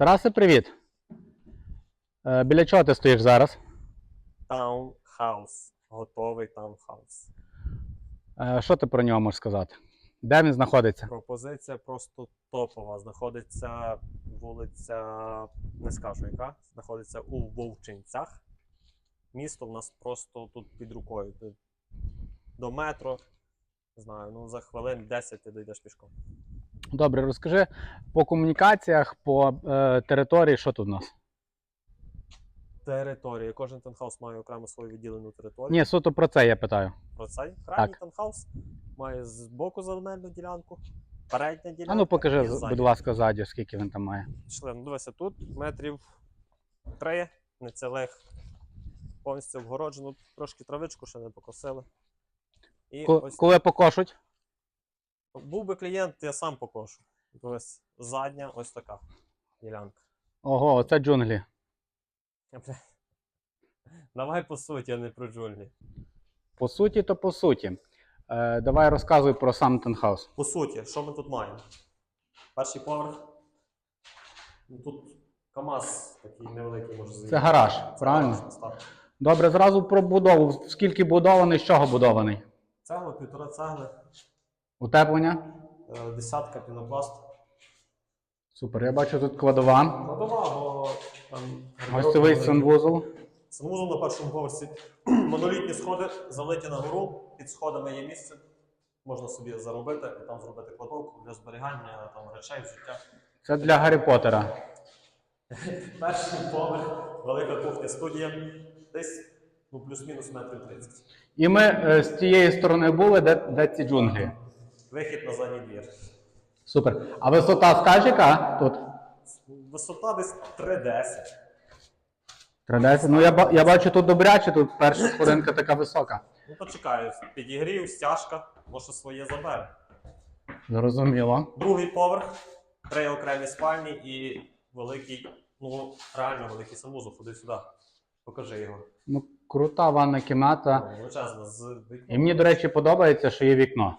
Тарасе, привіт. Е, біля чого ти стоїш зараз? Таунхаус. Готовий таунхаус. Е, що ти про нього можеш сказати? Де він знаходиться? Пропозиція просто топова. Знаходиться вулиця, не скажу яка, знаходиться у Вовчинцях. Місто в нас просто тут під рукою. Ти До метро, не знаю, ну за хвилин 10 ти дійдеш пішком. Добре, розкажи по комунікаціях, по е, території, що тут у нас? Територія. Кожен таунхаус має окремо свою відділену територію. Ні, суто про це я питаю. Про цей крайній Так. таунхаус має з боку земельну ділянку, передня ділянка. А ну покажи, і з- задня. будь ласка, ззаді, скільки він там має. Пішли, ну дивися, тут метрів три, не цілих, повністю обгороджено, трошки травичку ще не покосили. І Ко- ось Коли покошуть? Був би клієнт, я сам покошу. Ось задня, ось така ділянка. Ого, оце джунглі. Давай по суті, а не про джунглі. По суті, то по суті. Е, давай розказуй про сам Тенхаус. По суті, що ми тут маємо? Перший поверх. Ну, Тут КАМАЗ такий невеликий може заїхати. Це гараж, Це правильно? гараж, так. Добре, зразу про будову. Скільки будований, з чого будований? Цегла, півтора цегли, Утеплення? е, десятка пінопласт. Супер. Я бачу тут кладова. Кладова, бо там Гостьовий гардероб санвузол. Санвузол на першому поверсі. Монолітні сходи залиті на гору. Під сходами є місце. Можна собі заробити і там зробити кладовку для зберігання там, речей, взуття. Це для Гаррі Поттера. Перший поверх, велика кухня студія. Десь ну, плюс-мінус метрів 30. І ми е, з тієї сторони були, де, де ці джунглі. Вихід на задній двір. Супер. А висота скажи, яка тут? Висота десь 3,10. 30. Ну я, ба- я бачу тут добряче, тут перша сходинка така висока. Ну то чекаю, підігрів, стяжка, може своє забере. Зрозуміло. Другий поверх, три окремі спальні і великий, ну реально великий санвузол. Ходи сюди. Покажи його. Ну, крута ванна кімната. Величезна з вікном. І мені, до речі, подобається, що є вікно.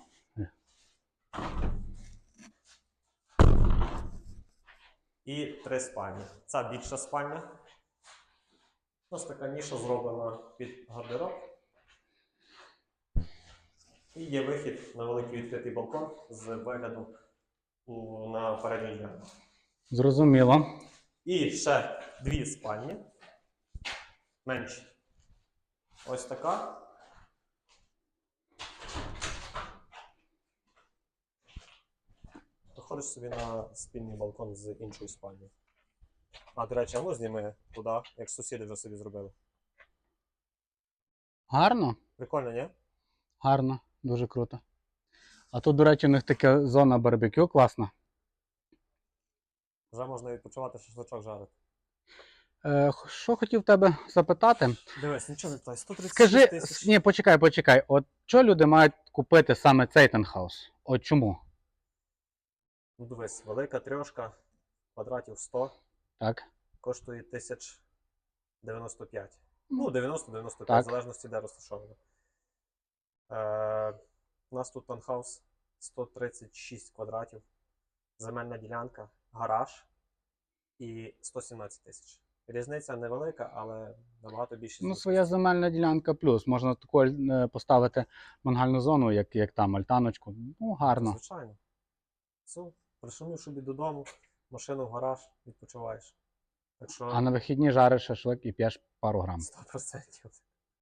І три спальні. Ця більша спальня. Ось така ніша зроблена під гардероб. І є вихід на великий відкритий балкон з вигляду на передню ділянку. Зрозуміло. І ще дві спальні. Менші. Ось така. Виходиш собі на спільний балкон з іншою спальнею. А, до речі, а ну зніми туди, як сусіди вже собі зробили. Гарно? Прикольно, ні? Гарно, дуже круто. А тут, до речі, у них така зона барбекю класна. Вже можна відпочивати, шашличок жарити. Е, що хотів тебе запитати? Дивись, нічого не той. 136 Скажи, тисяч. ні, почекай, почекай. От що люди мають купити саме цей тенхаус? От чому? Ну дивись, велика трьошка, квадратів 100, Так. коштує 1095. Ну, 90-95, в залежності де розташовано. Е, у нас тут таунхаус 136 квадратів, земельна ділянка, гараж і 117 тисяч. Різниця невелика, але набагато більше. Ну, своя земельна ділянка плюс. Можна таку е, поставити мангальну зону, як, як там, альтаночку. Ну, гарно. Звичайно. Все, пришумів собі додому, машину в гараж, відпочиваєш. Так що А на вихідні жариш шашлик і п'єш пару грам. 100%.